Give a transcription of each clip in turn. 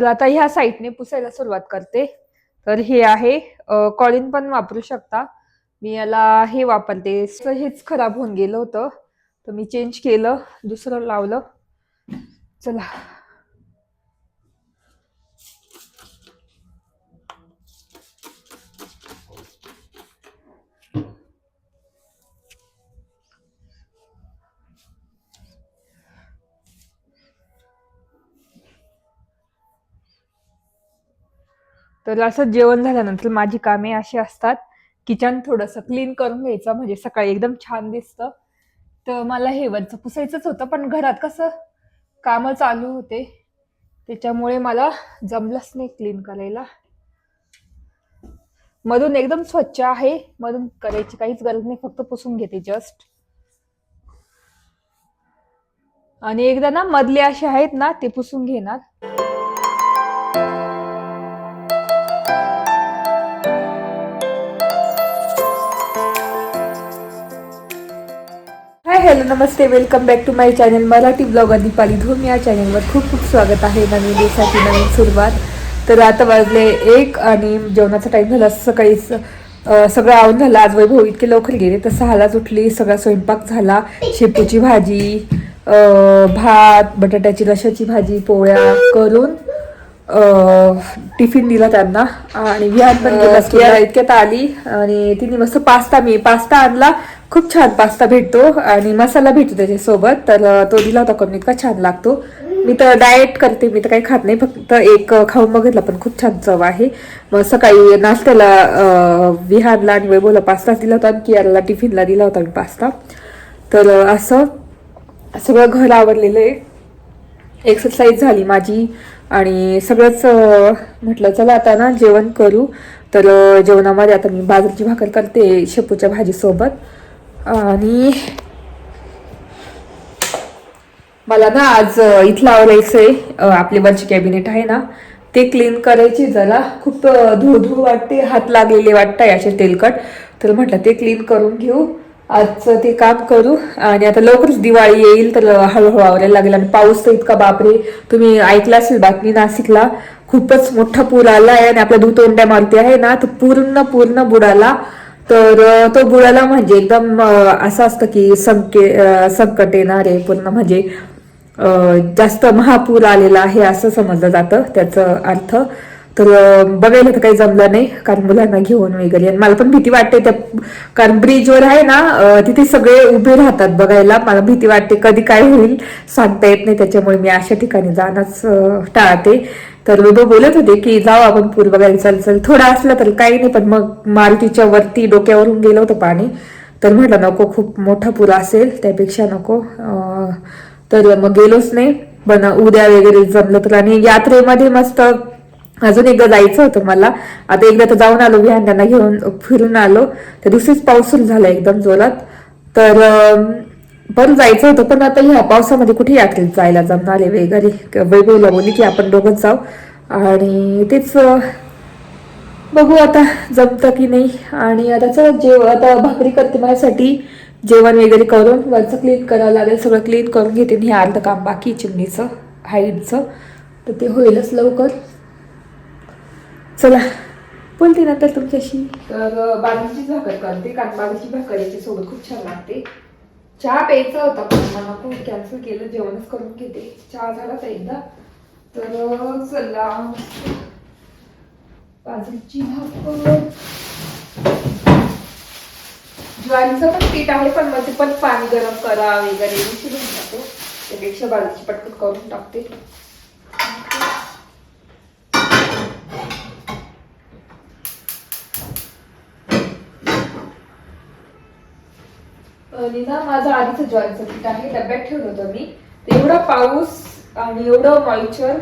तर आता ह्या साईडने पुसायला सुरुवात करते. तर हे आहे कॉलिन पण वापरू शकता. मी याला हे वापरते. हेच खराब होऊन गेलं होतं. तर मी चेंज केलं दुसरं लावलं. चला. तर असं जेवण झाल्यानंतर माझी कामे अशी असतात किचन थोडंसं क्लीन करून घ्यायचं म्हणजे सकाळी एकदम छान दिसतं. तर मला हे वरचं पुसायचंच होतं पण घरात कसं कामं चालू होते. त्याच्यामुळे मला जमलंच नाही क्लीन करायला. मधून एकदम स्वच्छ आहे मधून करायची काहीच गरज नाही फक्त पुसून घेते जस्ट आणि एकदा ना मधले असे आहेत ना ते पुसून घेणार. नमस्ते welcome back to my channel Marathi blogger Deepali Dhoom या चॅनलवर खूप खूप स्वागत आहे नवीन दिवसाची नवीन सुरुवात. तर आता वाजले एक आणि जेवणाचा टाईम झाला सकाळीच अं, सगळं आवून झालं. आज वैभव इतके लवकर गेले तर सहालाच उठली सगळा स्वयंपाक झाला. शेपूची भाजी भात बटाट्याची रशाची भाजी पोळ्या करून टिफिन दिला त्यांना. आणि विहान पण. इतक्यात आली आणि तिने मस्त पास्ता मी पास्ता आणला. खूप छान पास्ता भेटतो आणि मसाला भेटतो त्याच्यासोबत. तर तो दिला होता करून इतका छान लागतो. मी तर डाएट करते मी तर काही खात नाही फक्त एक खाऊन बघितला पण खूप छान चव आहे. मग सकाळी नाश्त्याला विहारला आणि वैभवला पास्ता दिला होता आणि कियाला टिफिनला दिला होता मी पास्ता. तर असं सगळं घर आवडलेलं आहे. एक्सरसाइज झाली माझी आणि सगळंच म्हटलं चला आता ना जेवण करू. तर जेवणामध्ये आता मी बाजरीची भाकर करते शेपूच्या भाजीसोबत. आणि मला ना आज अं, इथलं आहे आपले आपली वरची कॅबिनेट आहे ना ते क्लीन करायची जरा खूप धूळ वाटते हात लागलेले वाटतंय असे तेलकट. तर म्हटलं ते क्लीन करून घेऊ. आजचं ते काम करू आणि आता लवकरच दिवाळी येईल तर हळूहळू आवरायला लागेल. आणि पाऊस तर इतका बापरे तुम्ही ऐकला असेल बातमी नाशिकला. खूपच मोठा पूर आला आहे आणि आपल्या दुतोंड्या मारुती आहे ना तर पूर्ण पूर्ण बुडाला. तर तो बुडाला म्हणजे एकदम असं असतं की संके संकट येणार आहे पूर्ण म्हणजे जास्त महापूर आलेला आहे असं समजलं जातं त्याचं अर्थ. तर बघायला तर काही जमलं नाही कारण मुलांना घेऊन वगैरे. आणि मला पण भीती वाटते त्या कारण ब्रिजवर आहे ना तिथे सगळे उभे राहतात बघायला. मला भीती वाटते कधी काय होईल सांगता येत नाही. त्याच्यामुळे मी अशा ठिकाणी जाणंच टाळते. तर वैभव बोलत होते की जाऊ आपण पूर चल चल थोडा असला तर काही नाही पण मग मारुतीच्या वरती डोक्यावरून गेलं होतं पाणी. तर म्हटलं नको खूप मोठा पूर असेल त्यापेक्षा नको. तर मग गेलोच नाही. पण उद्या वगैरे जमलं तर आणि यात्रेमध्ये मस्त अजून एकदा जायचं होतं मला. आता एकदा तर जाऊन आलो विहान त्यांना घेऊन फिरून आलो. तर दुसरीच पाऊस सुरू झाला एकदम जोरात. तर पण जायचं होतं पण आता ह्या पावसामध्ये कुठे यात्रेत जायला जमणार आहे? वगैरे वेगवेगळ्या बोली की आपण दोघंच जाऊ. आणि तेच बघू आता जमतं की नाही. आणि आता चला जेव आता भाकरी करते माझ्यासाठी जेवण वगैरे करून वरचं क्लीन करावं लागेल सगळं क्लीन करून घेते. मी हे काम बाकी चिमणीचं हाईटचं. तर ते होईलच लवकर. चला बोलते नंतर तुमच्याशी. तर बाजरीची भाकर करते कारण बाजरीची भाकर याच्यासोबत खूप छान लागते. चहा प्यायचा होता पण मला खूप कॅन्सल केलं जेवणच करून घेते. चहा झाला तर एकदा. तर चला. बाजरीची भाकर ज्वारीचं पण पीठ आहे पण मग ते पण पाणी गरम करा वगैरे. उशीर होऊन जातो त्यापेक्षा बाजरीची पटकन करून टाकते. आणि ना माझं आधीच ज्वारीचं पीठ आहे डब्यात ठेवलं होतं मी. एवढा पाऊस आणि एवढं मॉइचर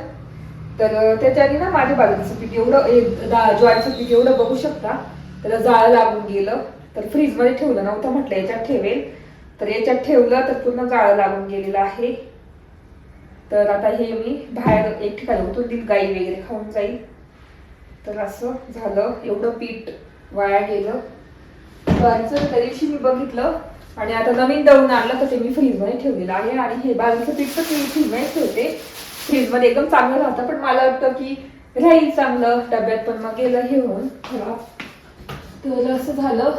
तर त्याच्याने ना माझ्या बाजरीचं पीठ एवढं हे दा- ज्वारीचं पीठ एवढं बघू शकता. त्याला जाळ लागून गेलं. तर फ्रीजमध्ये ठेवलं नव्हतं म्हटलं याच्यात ठेवेल. तर याच्यात ठेवलं तर पूर्ण जाळ लागून गेलेलं आहे. तर आता हे मी बाहेर एक ठिकाणी उतरून देईल गाई वगैरे खाऊन जाईल. तर असं झालं. एवढं पीठ वाया गेलं. ज्वारीचं त्या दिवशी मी बघितलं आणि आता नवीन दळून आणलं तर ते मी फ्रीजमध्ये ठेवलेलं आहे. आणि हे बाजूचं पीठ तर मी फ्रीजमध्ये ठेवते. फ्रीजमध्ये एकदम चांगलं राहतं पण मला वाटतं की राहील चांगलं डब्यात पण मग गेलं हे होऊन खराब. तर असं झालं.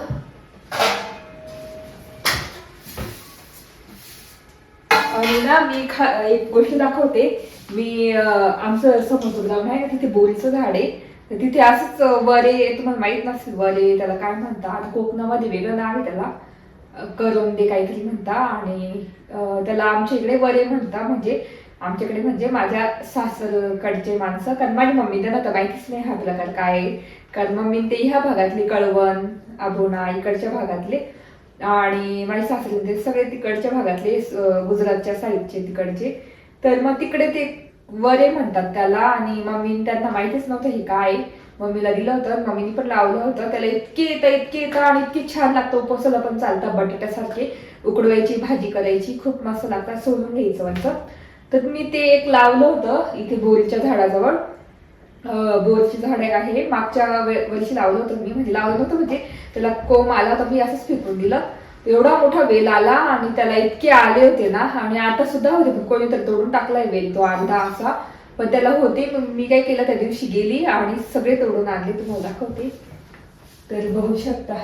आणि ना मी खा एक गोष्ट दाखवते. मी आमचं समोर ग्राउंड आहे ना तिथे बोरीचं झाड आहे. तर तिथे असंच वरे तुम्हाला माहीत नसेल वरे त्याला काय म्हणतात कोकणामध्ये वेगळं नाव आहे त्याला. करोंदे काहीतरी म्हणता आणि त्याला आमच्या इकडे वरे म्हणता म्हणजे आमच्याकडे म्हणजे माझ्या सासरकडचे माणसं कारण माझी मम्मी त्यांना तर माहितीच नाही हा प्रकार काय आहे. कारण मम्मी ते ह्या भागातले कळवण अबोना इकडच्या भागातले. आणि माझे सासरे ते सगळे तिकडच्या भागातले गुजरातच्या साईडचे तिकडचे. तर मग तिकडे ते वरे म्हणतात त्याला आणि मम्मी त्यांना माहितीच नव्हतं हे काय मम्मीला दिलं होतं मम्मीने पण लावलं होतं. त्याला इतके येतं इतके येतं आणि इतकी छान लागतं उपवासाला पण चालतं बटाट्यासारखे. उकडवायची भाजी करायची खूप मस्त लागतात सोलून घ्यायचं म्हणतं तर मी ते एक लावलं होतं इथे बोरीच्या झाडाजवळ. बोरची झाड एक आहे मागच्या वर्षी लावलं होतं मी म्हणजे लावलं होतं म्हणजे त्याला कोंब आला तर मी असंच फेकून दिलं. एवढा मोठा वेल आला आणि त्याला इतके आले होते ना आणि आता सुद्धा होते कोणी कोणीतरी तोडून टाकलाय वेल तो अर्धा असा. पण त्याला होते पण मी काय केलं त्या दिवशी गेली आणि सगळे तोडून आणले तुम्हाला दाखवते. तर बघू शकता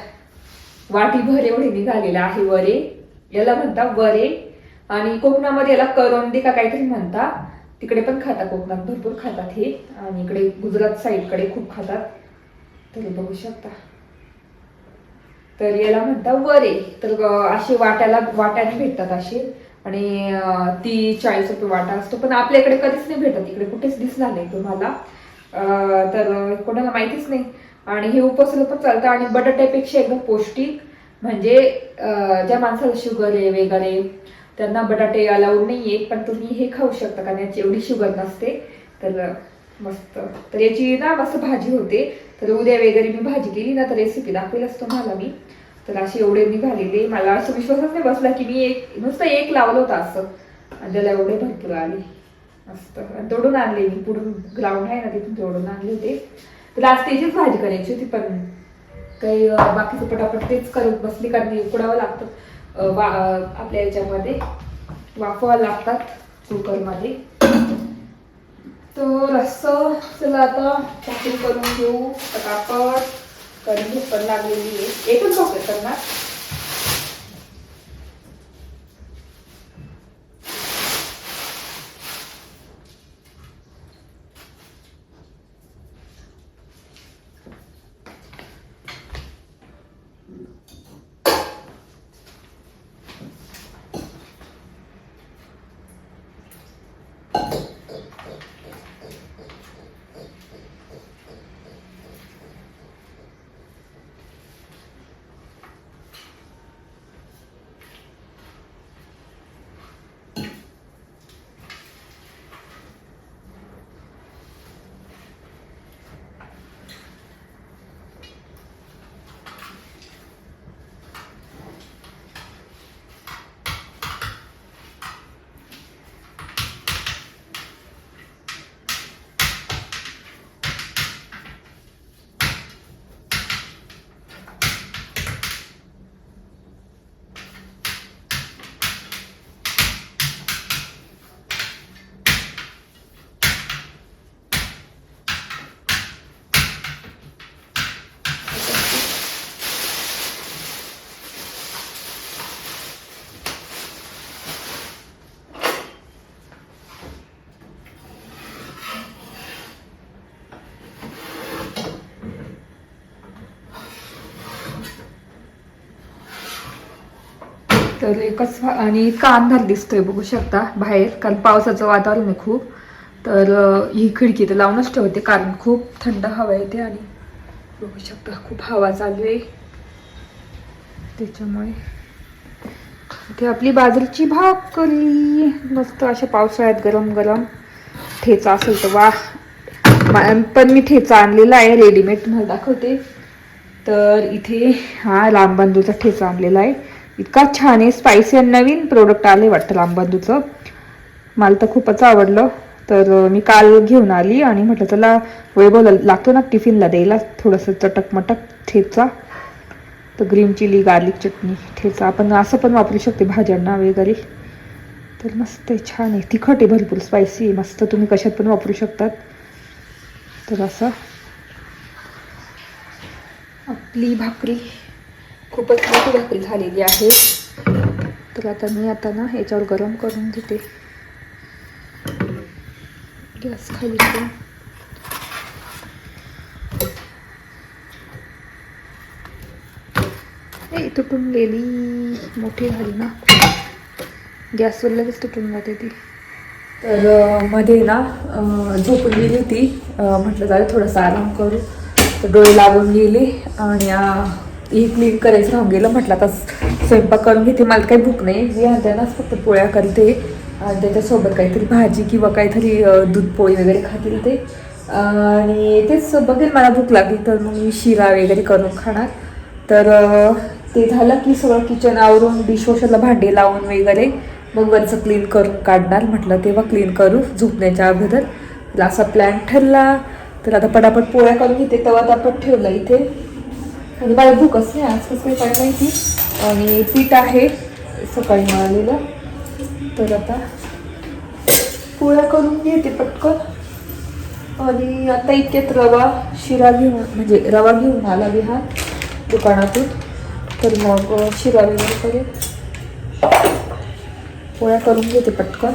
वाटीभर एवढे निघालेला आहे वरे. याला म्हणता वरे. आणि कोकणामध्ये याला करोंदे का काहीतरी म्हणता. तिकडे पण खाता कोकणात भरपूर खातात हे. आणि इकडे गुजरात साईडकडे खूप खातात. तर बघू शकता. तर याला म्हणता वरे. तर असे वाट्याला वाट्याने भेटतात असे. आणि ती चाळीस रुपये वाटा असतो. पण आपल्या इकडे कधीच नाही भेटत. इकडे कुठेच दिसणार नाही तुम्हाला. तर कोणाला माहितीच नाही. आणि हे उपसलं पण चालतं. आणि बटाट्यापेक्षा एकदम पौष्टिक म्हणजे ज्या माणसाला शुगर आहे वगैरे त्यांना बटाटे अलाउड नाहीये. पण तुम्ही हे खाऊ शकता. कारण याची एवढी शुगर नसते. तर मस्त. तर याची ना मस्त भाजी होते. तर उद्या वगैरे मी भाजी केली ना तर रेसिपी दाखवेलच तुम्हाला मी. तर असे एवढे निघालेले मला असं विश्वासच नाही बसला की मी एक नुसतं एक लावलं होतं असं. आणि त्याला एवढे भरपूर आले. मस्त. तोडून आणले मी. पुढून ग्राउंड आहे ना तिथून तोडून आणले होते. तर आज त्याचीच भाजी करायची होती पण काही बाकीचं पटापट तेच करत बसली कारण उकडावं लागतं. वा आपल्या याच्यामध्ये. वाफवा लागतात कुकरमध्ये. तर असं चला आता पॅकिंग करून घेऊ. पटापट. कढी भूक पण लागलेली आहे. एकच भाकर करणार. तर एकच आणि इतका अंधार दिसतोय बघू शकता बाहेर कारण पावसाचं वातावरण आहे खूप. तर ही खिडकी तर लावूनच ठेवते कारण खूप थंड हवा येते आणि बघू शकता खूप हवा चालू आहे. त्याच्यामुळे इथे आपली बाजरीची भाकरी. मस्त अशा पावसाळ्यात गरम गरम ठेचा असेल तर वा. पण मी ठेचा आणलेला आहे रेडीमेड तुम्हाला दाखवते. तर इथे हा लांबबांधूचा ठेचा आणलेला आहे. इतका छान आहे स्पायसी आणि नवीन प्रोडक्ट आले वाटतं लांबबांधूचं मला तर खूपच आवडलं. तर मी काल घेऊन आली आणि म्हटलं चला वैभव लागतो ना टिफिनला द्यायला थोडंसं चटक मटक ठेचा. तर ग्रीन चिली गार्लिक चटणी ठेचा. आपण असं पण वापरू शकते भाज्यांना वगैरे. तर मस्त आहे छान आहे. तिखट आहे भरपूर स्पायसी आहे. मस्त तुम्ही कशात पण वापरू शकतात. तर असं. आपली भाकरी. खूपच मोठी भाकरी झालेली आहे. तर आता मी आता ना याच्यावर गरम करून घेते. गॅस खाली ए तुटून गेली मोठी झाली ना. गॅसवर लगेच तुटून जाते ती. तर मध्ये ना झोपून गेली होती. म्हटलं जाऊ थोडंसं थोडासा आराम करू. तर डोळे लागून गेले आणि हे क्लीन करायचं राहून गेलं म्हटलं आता स्वयंपाक करून घेते मला काही भूक नाही. मी त्यांनाच फक्त पोळ्या करते आणि त्याच्यासोबत काहीतरी भाजी किंवा काहीतरी दूध पोळी वगैरे खातील ते. आणि तेच बघेल मला भूक लागली तर मग मी शिरा वगैरे करून खाणार. तर ते झालं की सगळं किचन आवरून डिशवॉशरला भांडे लावून वगैरे मग वरचं क्लीन करून काढणार. म्हटलं तेव्हा क्लीन करू झोपण्याच्या अगोदर. असा प्लॅन ठरला तर आता पटापट पोळ्या करून घेते तेव्हा तापट ठेवलं इथे. आणि मला भूकच नाही आज कसं काही काय माहिती? आणि पीठ आहे. सकाळी मिळालेलं. तर आता पोळ्या करून घेते पटकन. आणि आता इतक्यात रवा शिरा घेऊन म्हणजे रवा घेऊन आला विहार दुकानातून. तर मग शिरा वगैरे करेल पोळ्या करून घेते पटकन.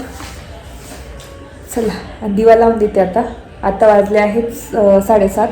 चला दिवा लावून देते आता. आता वाजले आहेत साडेसात.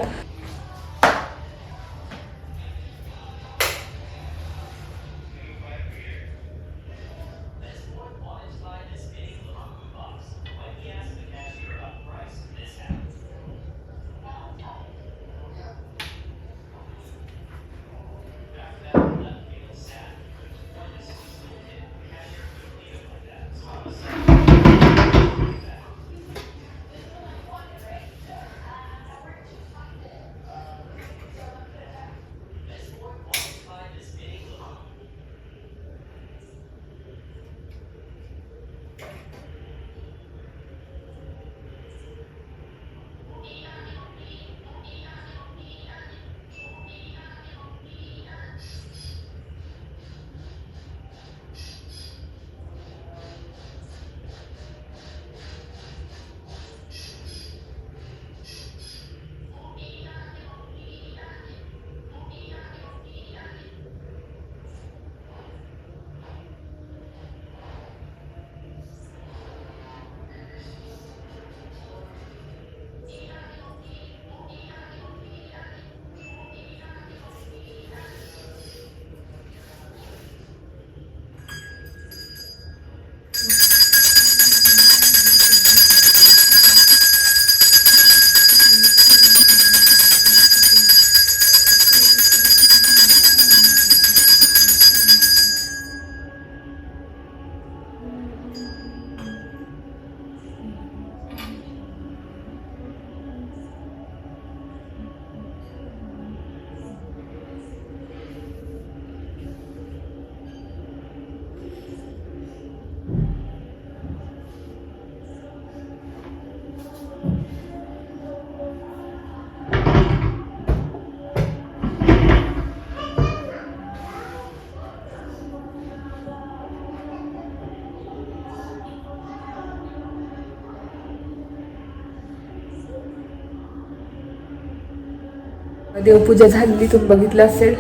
देवपूजा झालेली तुम्ही बघितलं असेल.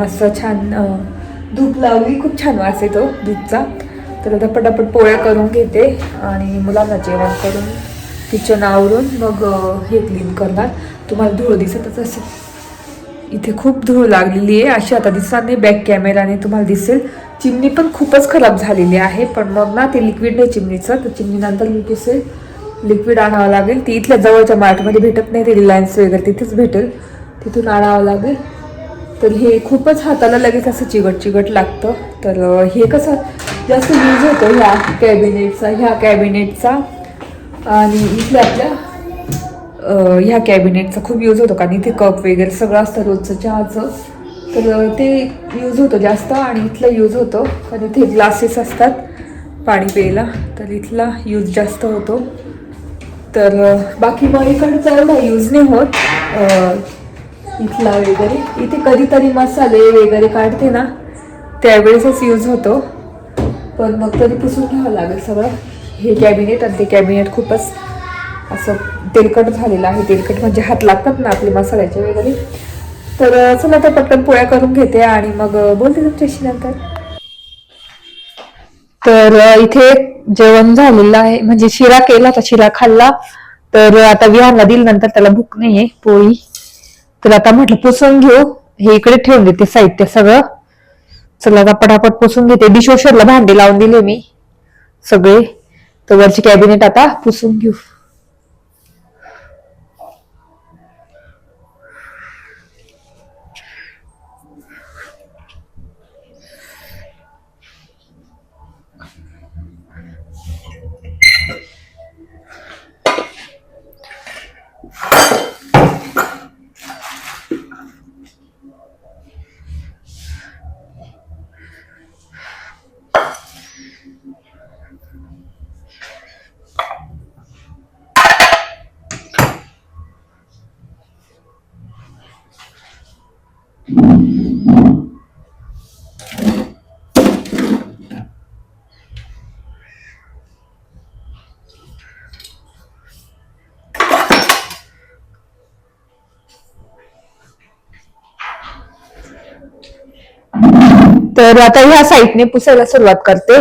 मस्त छान धूप लावली. खूप छान वास येतो धूपचा. तर आता पटापट पोळ्या करून घेते आणि मुलांना जेवण करून किचन आवरून मग हे क्लीन करणार. तुम्हाला धूळ दिसतच असेल. इथे खूप धूळ लागलेली आहे. अशी आता दिसणार नाही बॅक कॅमेराने तुम्हाला दिसेल. चिमणी पण खूपच खराब झालेली आहे पण मग ना ते लिक्विड नाही चिमणीचं. तर चिमणीनंतर मी दिसेल लिक्विड आणावं लागेल. ती इथल्या जवळच्या मार्टमध्ये भेटत नाही ते रिलायन्स वगैरे तिथेच भेटेल. तिथून आणावं लागेल. तर हे खूपच हाताला लगेच असं चिगट चिगट लागतं. तर हे कसं जास्त यूज होतो ह्या कॅबिनेटचा ह्या कॅबिनेटचा. आणि इथल्या आपल्या ह्या कॅबिनेटचा खूप यूज होतो. कारण इथे कप वगैरे सगळं असतं रोजचं चहाचं. तर ते यूज होतं जास्त आणि इथलं यूज होतो. कारण इथे ग्लासेस असतात पाणी प्यायला. तर इथला यूज जास्त होतो. तर बाकी मग इकडचा एवढा यूज नाही होत. इथला वगैरे. इथे कधीतरी मसाले वगैरे काढते ना त्यावेळेसच यूज होतो. पण मग तरी पुसून घ्यावं लागेल सगळं. हे कॅबिनेट आणि ते कॅबिनेट खूपच असं तेलकट झालेलं आहे. तेलकट म्हणजे हात लागतात ना आपले मसाल्याचे वगैरे. तर चला तर पटकन पोळ्या करून घेते आणि मग बोलते तुमच्याशी नंतर. तर इथे जेवण झालेलं आहे. म्हणजे शिरा केला तर शिरा खाल्ला. तर आता विहारला दिल नंतर त्याला भूक नाहीये पोळी. तर आता म्हटलं पुसून घेऊ. हे इकडे ठेवून देते साहित्य सगळं. चला आता पटापट पुसून घेते. डिशवॉशरला भांडे लावून दिले मी सगळे. तर वरची कॅबिनेट आता पुसून घेऊ. तर आता ह्या साईडने पुसायला सुरुवात करते.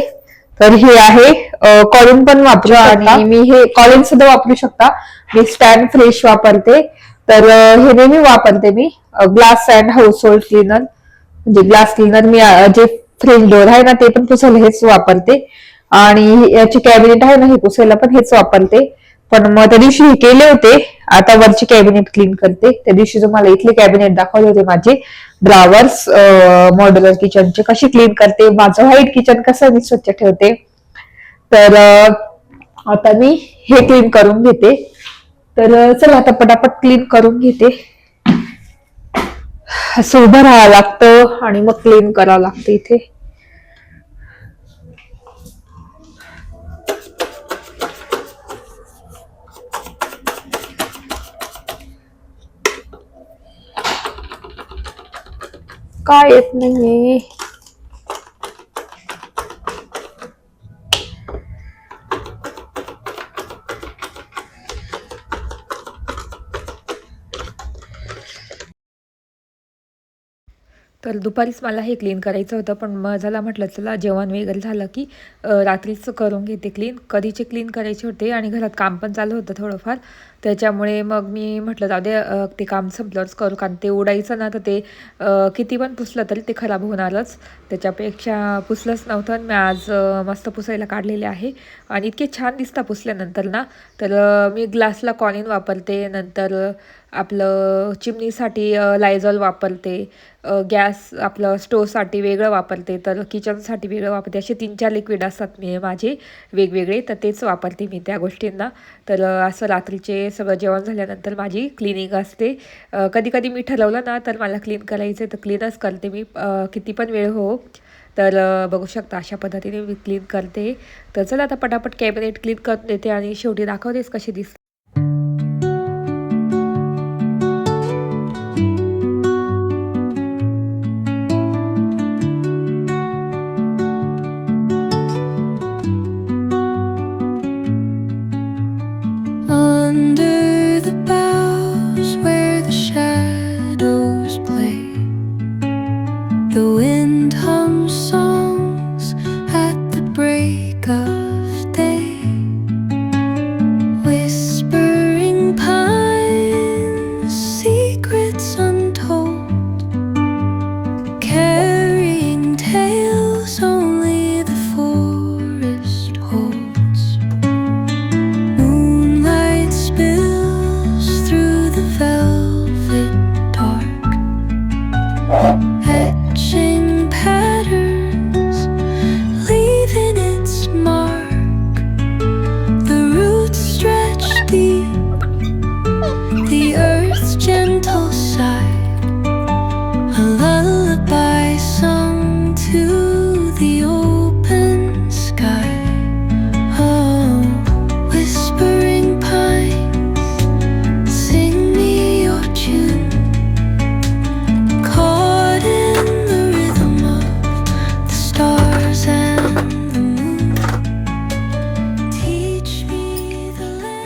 तर हे आहे कॉलिन पण वापरू आणि मी हे कॉलिन सुद्धा वापरू शकता. मी स्टँड फ्रेश वापरते. तर हे नेहमी वापरते मी. Glass and household cleaner म्हणजे ग्लास क्लीनर मी जे फ्रेश डोर आहे ना ते पण पुसायला हेच वापरते. आणि याची कॅबिनेट आहे ना हे पुसायला पण हेच वापरते. पण मग त्या दिवशी हे केले होते. आता वरची कॅबिनेट क्लीन करते. त्या दिवशी तुम्हाला इथले कॅबिनेट दाखवले होते माझे ड्रावर्स मॉड्युलर किचनचे कशी क्लीन करते माझं व्हाईट किचन कसं मी स्वच्छ ठेवते. तर आता मी हे क्लीन करून घेते. तर चला आता पटापट क्लीन करून घेते. असं उभं राहावं लागतं आणि मग क्लीन करावं लागतं इथे. काय येत नाहीये? तर दुपारीच मला हे क्लीन करायचं होतं पण माझ्याला म्हटलं चला जेवण वगैरे झालं की रात्रीच करून घेते क्लीन कधीचे क्लीन करायचे होते आणि घरात काम पण चालू होतं थोडंफार. त्याच्यामुळे मग मी म्हटलं जाऊ दे ते काम संपलंच करू कारण ते उडायचं ना तर ते किती पण पुसलं तरी ते खराब होणारच त्याच्यापेक्षा पुसलंच नव्हतं आणि मी आज मस्त पुसायला काढलेले आहे. आणि इतके छान दिसता पुसल्यानंतर ना तर मी ग्लासला कॉलिन वापरते नंतर आपलं चिमणीसाठी लायझॉल वापरते गॅस आपलं स्टोवसाठी वेगळं वापरते तर किचनसाठी वेगळं वापरते. असे तीन चार लिक्विड असतात मी माझे वेगवेगळे तर तेच वापरते मी त्या गोष्टींना. तर असं रात्रीचे सगळं जेवण झाल्यानंतर माझी क्लिनिंग असते. कधी कधी मी ठरवलं ना तर मला क्लीन करायचं तर क्लीनच करते मी. किती पण वेळ हो तर बघू शकता अशा पद्धतीने मी क्लीन करते. तर चला आता पटापट कॅबिनेट क्लीन करून देते आणि शेवटी दाखवतेच कशी दिसते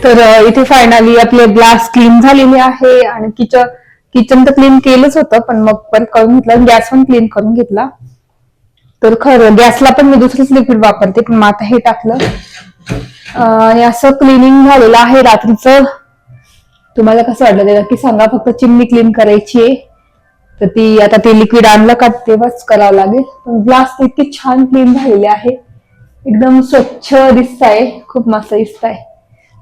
तर इथे फायनली आपले ग्लास क्लीन झालेले आहे. आणि किचन किचन तर क्लीन केलंच होतं पण मग परत करून घेतलं गॅस पण क्लीन करून घेतला. तर खरं गॅसला पण मी दुसरंच लिक्विड वापरते पण मग आता हे टाकलं. आणि असं क्लिनिंग झालेलं आहे रात्रीचं. तुम्हाला कसं वाटलं ते नक्की सांगा फक्त चिमणी क्लीन करायची आहे. तर ती आता ते लिक्विड आणलं का तेव्हाच करावं लागेल. पण ग्लास इतके छान क्लीन झालेले आहे. एकदम स्वच्छ दिसत आहे खूप मस्त दिसत आहे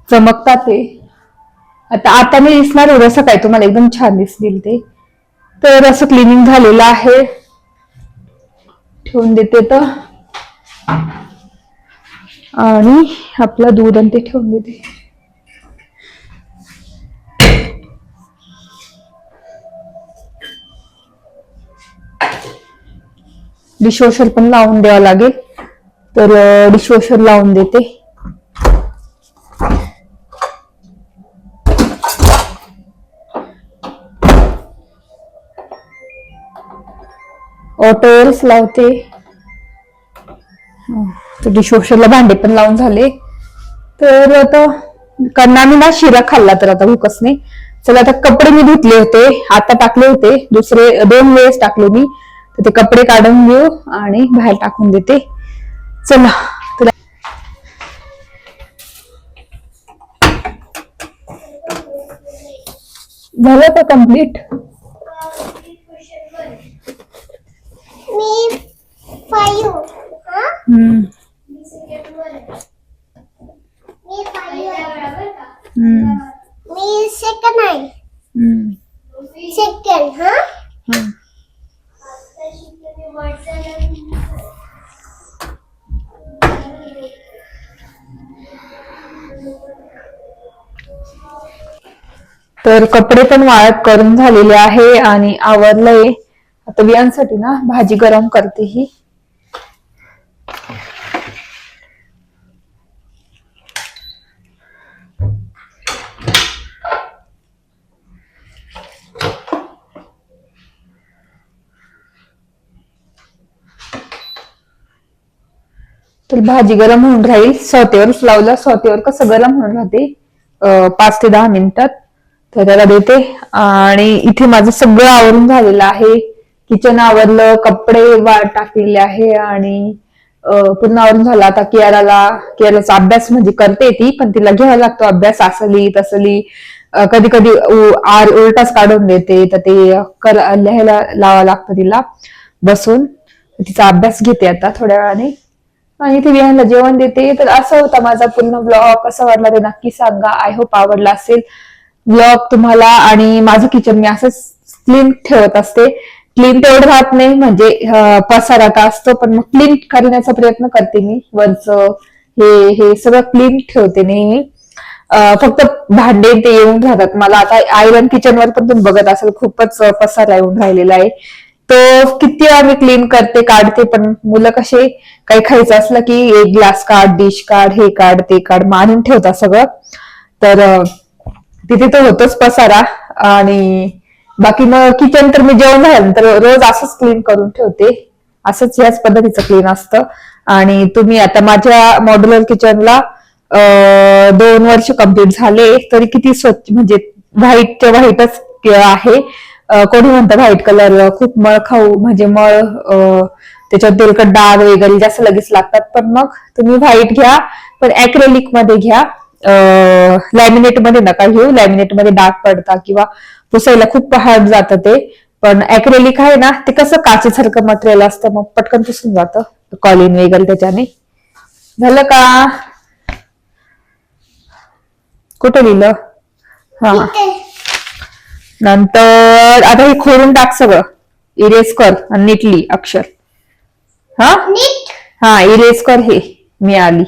चमकतात ते. आता आता मी दिसणार उद्या काय तुम्हाला एकदम छान दिसतील ते. तर असं क्लिनिंग झालेलं आहे. ठेवून देते तर. आणि आपलं दूध आणि ते ठेवून देते. डिशवॉशर पण लावून द्यावं लागेल. तर डिशवॉशर लावून देते. ऑटोवरच लावते. डिशवॉशरला भांडे पण लावून झाले. तर आता कारण मी ना शिरा खाल्ला तर आता भूकसने नाही. चला आता कपडे मी धुतले होते. आता टाकले होते. दुसरे दोन वेळेस टाकले मी. तर ते कपडे काढून घेऊ आणि बाहेर टाकून देते. चला तर झालं का कंप्लीट मी हा? हम्म. मी फाईव्ह हम्म. मी सेकंड आहे. हम्म. सेकंड हा? हम्म. तर कपडे पण वाळत करून झालेले आहे आणि आवरलंय. आता ना भाजी गरम करते ही. तर भाजी गरम होऊन राहील. सौतेवरच लावलं सौतेवर कसं गरम होऊन राहते? पाच ते दहा मिनिटात. तर त्याला देते. आणि इथे माझं सगळं आवरून झालेलं आहे. किचन आवरलं कपडे वाट टाकलेले आहे आणि अं, पूर्ण आवरून झालं. आता कियाराला कियाराचा अभ्यास म्हणजे करते ती पण तिला घ्यावा लागतो अभ्यास असली तसली. कधी कधी आर उलटाच काढून देते तर ते लिहायला लावा लागतं तिला बसून. तिचा अभ्यास घेते आता थोड्या वेळाने. आणि ती विहानला जेवण देते. तर असं होता माझा पूर्ण ब्लॉग कसा वाटला ते नक्की सांगा. आय होप आवडला असेल ब्लॉग तुम्हाला. आणि माझं किचन मी असंच क्लीन ठेवत असते. क्लीन तेवढं राहत नाही. म्हणजे पसारा का असतो पण मग क्लीन करण्याचा प्रयत्न करते मी. वरच हे हे सगळं क्लीन ठेवते नेहमी फक्त भांडे ते येऊन राहतात. मला आता आयरन किचनवर पण तुम्ही बघत असाल खूपच पसारा येऊन राहिलेला आहे. तो किती वेळा मी क्लीन करते काढते पण मुलं कसे काही खायचं असलं की एक ग्लास काढ डिश काढ हे काढ ते काढ मानून ठेवता सगळं. तर तिथे तो होतोच पसारा. आणि बाकी मग किचन तर मी जेवण झाल्यानंतर रोज असंच क्लीन करून ठेवते. असंच याच पद्धतीचं क्लीन असतं. आणि तुम्ही आता माझ्या मॉड्युलर किचनला दोन वर्ष कंप्लीट झाले. तरी किती स्वच्छ म्हणजे व्हाईटच्या व्हाईटच आहे. कोणी म्हणतं व्हाईट कलर खूप मळ खाऊ म्हणजे मळ त्याच्यावर त्याच्यात तेलकट डाग वगैरे जास्त लगेच लागतात. पण मग तुम्ही व्हाईट घ्या पण अॅक्रेलिकमध्ये घ्या. लॅमिनेटमध्ये नका घेऊ. लॅमिनेटमध्ये डाग पडता किंवा पुसायला खूप हार्ड जातं ते. पण अॅक्रेलिक आहे ना ते कसं काचेसारखं मटेरियल असतं मग पटकन पुसून जातं. कॉलिन वगैरे त्याच्याने. झालं का? कुठे लिहिलं? हा. नंतर आता हे खोडून टाक सगळं. इरेज कर आणि नीटली अक्षर. हा? हा इरेज कर हे. मी आली.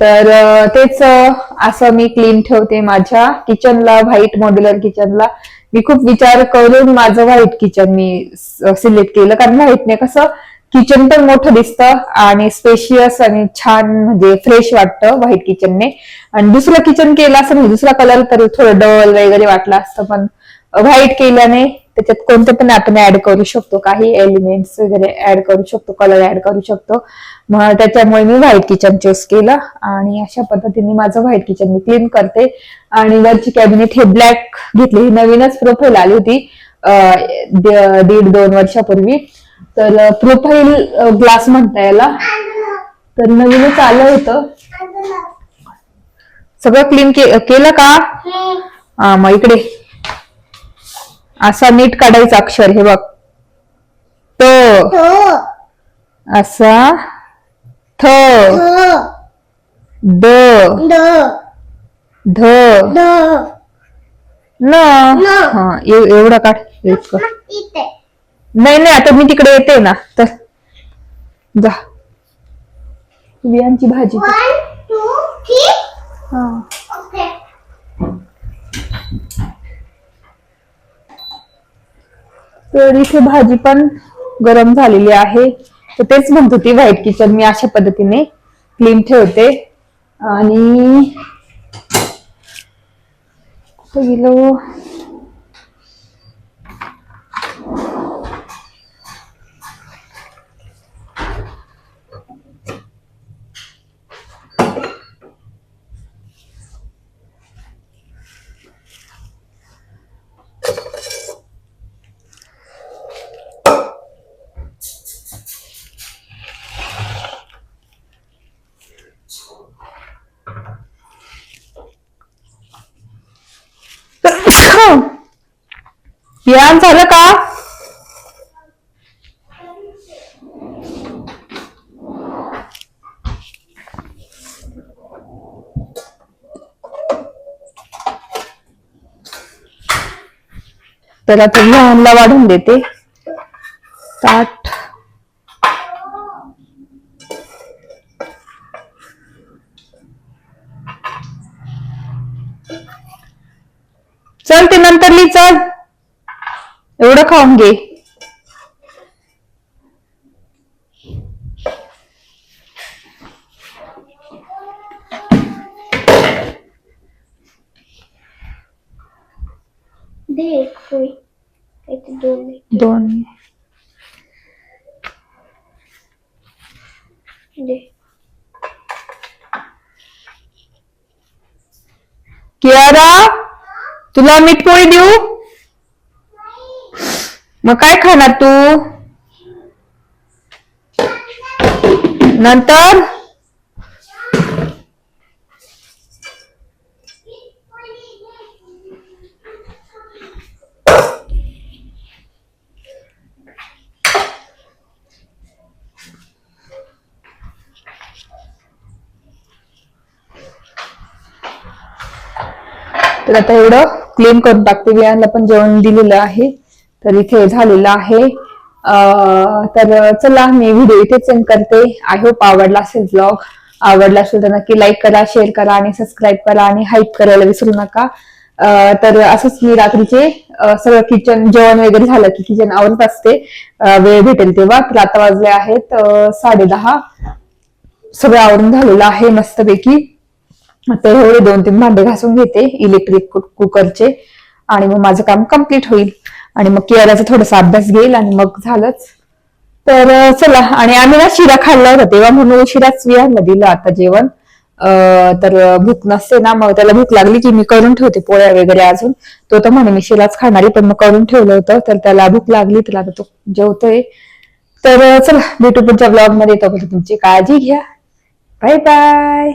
तर तेच असं मी क्लीन ठेवते माझ्या किचनला व्हाईट मॉड्युलर किचनला मी खूप विचार करून माझं व्हाईट किचन मी सिलेक्ट केलं. कारण व्हाईटने कसं किचन पण मोठं दिसतं आणि स्पेशियस आणि छान म्हणजे फ्रेश वाटतं व्हाईट किचनने आणि दुसरं किचन केलं असं म्हणजे दुसरा कलर तर थोडं डल वगैरे वाटला असतं पण व्हाईट केल्याने त्याच्यात कोणते पण आपण ऍड करू शकतो. काही एलिमेंट्स वगैरे ऍड करू शकतो कलर ऍड करू शकतो. मग त्याच्यामुळे मी व्हाईट किचन चूज केलं आणि अशा पद्धतीने माझं व्हाईट किचन मी क्लीन करते. आणि वरची कॅबिनेट हे ब्लॅक घेतली. ही नवीनच प्रोफाईल आली होती दीड दोन वर्षापूर्वी. तर प्रोफाईल ग्लास म्हणता याला. तर नवीनच आलं होतं. सगळं क्लीन केलं का? हा मग इकडे. असा नीट काढायचं अक्षर हे बघ. त. असा. थ. द. द ध. न. हा एव- एवढं काढ नाही नाही आता मी तिकडे येते ना तर जा. बियांची भाजी. हा. तर इथे भाजी पण गरम झालेली आहे. तेच म्हणत होती व्हाईट किचन मी अशा पद्धतीने क्लीन ठेवते. आणि गेलो ज्ञान झालं का? तर आता लहानला वाढून देते. ताट चल ते नंतर ली चल. एवढं खाऊन घे. दोन कियारा तुला मीठ पोळी देऊ? मग काय खाणार तू? नंतर? तर आता एवढं क्लीन करून टाकते. वियांना पण जेवण दिलेलं आहे. तर इथे झालेलं आहे. तर चला मी व्हिडिओ इथे सेंड करते. आय होप आवडला असेल ब्लॉग आवडला असेल तर नक्की लाईक करा शेअर करा आणि सबस्क्राईब करा आणि हाईप करायला विसरू नका. तर असंच मी रात्रीचे सगळं किचन जेवण वगैरे झालं की किचन आवडत असते. वेळ भेटेल तेव्हा तर आता वाजले आहेत साडे दहा. सगळं आवरून झालेलं आहे मस्तपैकी. तर एवढे दोन तीन भांडे घासून घेते इलेक्ट्रिक कुकरचे आणि मग माझं काम कंप्लीट होईल. आणि मग केळ्याचा थोडासा अभ्यास घेईल आणि मग झालंच. तर चला. आणि आम्ही ना शिरा खाल्ला होता. तेव्हा म्हणून शिराच विहारला दिलं आता जेवण. तर भूक नसते ना मग त्याला भूक लागली की मी करून ठेवते पोळ्या वगैरे अजून. तो तर म्हणे मी शिराच खाणारी पण मग करून ठेवलं होतं. तर त्याला भूक लागली तर आता तो जेवतोय. तर चला. भेटू पुढच्या ब्लॉगमध्ये. तोपर्यंत तुमची काळजी घ्या. Bye bye.